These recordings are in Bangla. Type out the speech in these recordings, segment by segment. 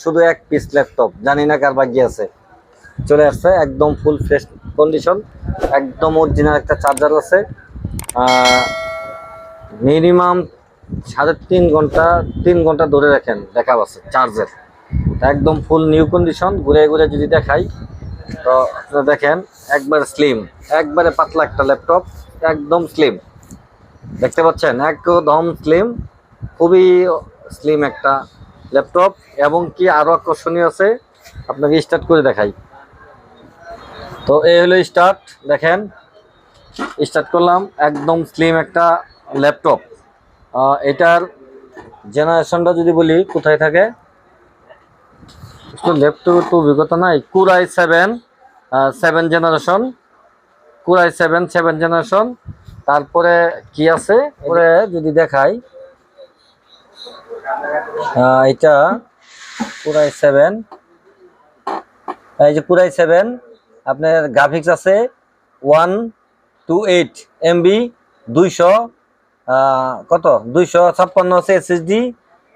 শুধু এক পিস ল্যাপটপ জানি না কার বাকি আছে। চলে আসছে একদম ফুল ফ্রেশ কন্ডিশন একদম অরিজিনাল একটা চার্জার আছে। মিনিমাম সাড়ে তিন ঘণ্টা তিন ঘণ্টা ধরে রাখেন, দেখা আছে চার্জের একদম ফুল নিউ কন্ডিশন ঘুরে ঘুরে যদি দেখাই, তো আপনারা দেখেন, একবার স্লিম একবারে পাতলা একটা ল্যাপটপ একদম স্লিম দেখতে পাচ্ছেন, একদম স্লিম খুবই স্লিম একটা ল্যাপটপ এবং কি আরও আকর্ষণীয় আছে? আপনাকে স্টার্ট করে দেখাই। তো এই হলো স্টার্ট দেখেন। স্টার্ট করলাম, একদম স্লিম একটা ল্যাপটপ। এটার জেনারেশনটা যদি বলি, কোথায় থাকে? ল্যাপটপের তো অভিজ্ঞতা নাই। Core i seven seven generation core i seven seven generation তারপরে কি আছে? পরে যদি দেখাই এটা কুরাই সেভেন এই যে কুরাই সেভেন আপনার গ্রাফিক্স আছে ওয়ান টু এইট এমবি দুইশো কত? দুইশো ছাপ্পান্ন আছে এসএসডি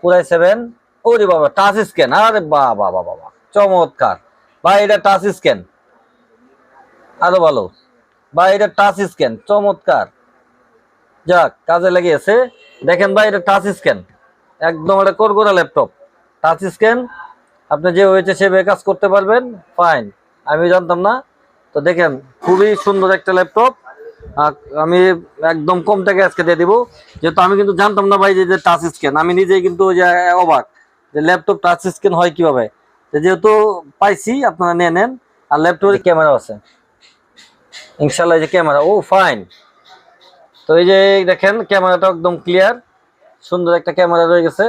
কুরাই সেভেন ওরে বাবা টাচ স্ক্যান আরে বাবা বাবা বাবা, চমৎকার। ভাই, এটা টাচ স্ক্যান আরও ভালো। ভাই, এটা টাচ স্ক্যান চমৎকার। যাক, কাজে লেগেছে দেখেন ভাই, এটা টাচ স্ক্যান একদম এটা করগোড়া ল্যাপটপ টাচ স্ক্যান আপনি যে হয়েছে সেভাবে কাজ করতে পারবেন ফাইন আমি জানতাম না। তো দেখেন খুবই সুন্দর একটা ল্যাপটপ আমি একদম কম টাকা আজকে দিয়ে দিব। যেহেতু আমি কিন্তু জানতাম না ভাই যে যে টাচ স্ক্যান আমি নিজেই কিন্তু ওই যে অবাক যে ল্যাপটপ টাচ স্ক্যান হয় কীভাবে। যেহেতু পাইছি আপনারা নিয়ে নেন। আর ল্যাপটপের ক্যামেরা আছে। ইনশাল্লাহ এই যে ক্যামেরা ও ফাইন তো এই যে দেখেন ক্যামেরাটা একদম ক্লিয়ার সুন্দর একটা ক্যামেরা রয়ে গেছে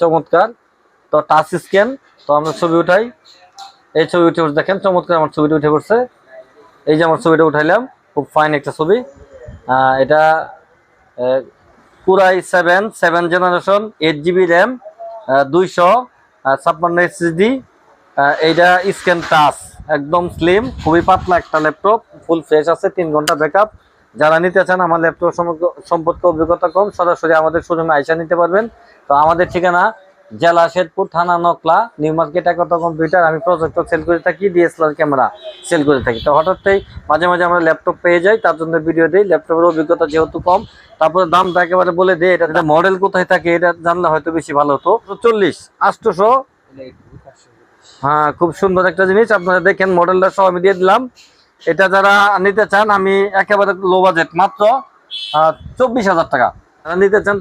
চমৎকার। তো টাচ স্ক্যান তো আমরা ছবি উঠাই। এই ছবি উঠে দেখেন চমৎকার আমার ছবিটা উঠে পড়ছে। এই যে আমার ছবিটা উঠাইলাম, খুব ফাইন একটা ছবি। এটা পুরাই seven seven generation eight GB RAM দুইশো ছাপ্পান্ন এসএসডি এইটা স্ক্যান টাচ একদম স্লিম খুবই পাতলা একটা ল্যাপটপ ফুল ফ্রেশ আছে, তিন ঘণ্টা ব্যাকআপ যারা নিতে চান, আমার ল্যাপটপ সম্পর্কে অভিজ্ঞতা কম, সরাসরি আমাদের শোরুমে আইসা নিতে পারবেন। তো আমাদের ঠিকানা জেলা শেরপুর, থানা Nakla, new market Ekata computer. আমি প্রজেক্টর সেল করে থাকি ডিএসএলআর ক্যামেরা সেল করে থাকি। তো হঠাৎই মাঝে মাঝে আমরা ল্যাপটপ পেয়ে যাই, তার জন্য ভিডিও দিই। ল্যাপটপের অভিজ্ঞতা যেহেতু কম, তারপরে দামটা একেবারে বলে দিই, এটা যেটা মডেল কোথায় থাকে, এটা জানলে হয়তো বেশি ভালো হতো। চল্লিশ, আটশোশো। হ্যাঁ খুব সুন্দর একটা জিনিস। আপনারা দেখেন মডেলটা সহ আমি দিয়ে দিলাম। এটা যারা নিতে চান, আমি একেবারে লো বাজেট মাত্র চব্বিশ হাজার টাকা। যারা নিতে চান